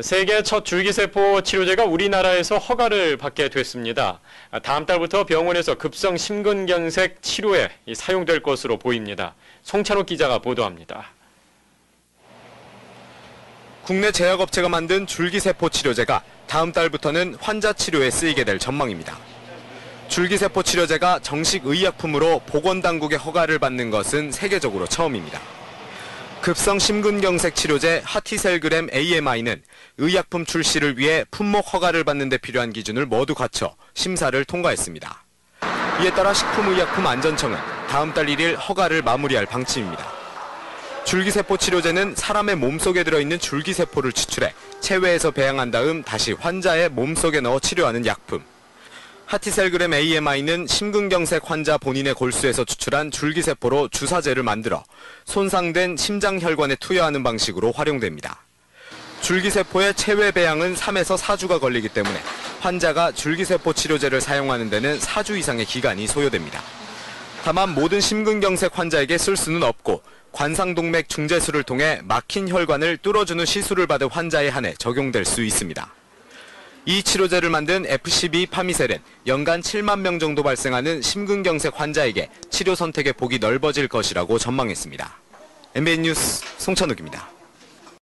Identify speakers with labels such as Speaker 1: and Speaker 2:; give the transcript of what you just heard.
Speaker 1: 세계 첫 줄기세포 치료제가 우리나라에서 허가를 받게 됐습니다. 다음 달부터 병원에서 급성 심근경색 치료에 사용될 것으로 보입니다. 송찬욱 기자가 보도합니다.
Speaker 2: 국내 제약업체가 만든 줄기세포 치료제가 다음 달부터는 환자 치료에 쓰이게 될 전망입니다. 줄기세포 치료제가 정식 의약품으로 보건당국의 허가를 받는 것은 세계적으로 처음입니다. 급성 심근경색 치료제 하티셀그램 AMI는 의약품 출시를 위해 품목 허가를 받는 데 필요한 기준을 모두 갖춰 심사를 통과했습니다. 이에 따라 식품의약품안전청은 다음 달 1일 허가를 마무리할 방침입니다. 줄기세포 치료제는 사람의 몸속에 들어있는 줄기세포를 추출해 체외에서 배양한 다음 다시 환자의 몸속에 넣어 치료하는 약품. 하티셀그램 AMI는 심근경색 환자 본인의 골수에서 추출한 줄기세포로 주사제를 만들어 손상된 심장혈관에 투여하는 방식으로 활용됩니다. 줄기세포의 체외 배양은 3에서 4주가 걸리기 때문에 환자가 줄기세포 치료제를 사용하는 데는 4주 이상의 기간이 소요됩니다. 다만 모든 심근경색 환자에게 쓸 수는 없고 관상동맥 중재술을 통해 막힌 혈관을 뚫어주는 시술을 받은 환자에 한해 적용될 수 있습니다. 이 치료제를 만든 FCB 파미셀은 연간 7만 명 정도 발생하는 심근경색 환자에게 치료 선택의 폭이 넓어질 것이라고 전망했습니다. MBN 뉴스 송찬욱입니다.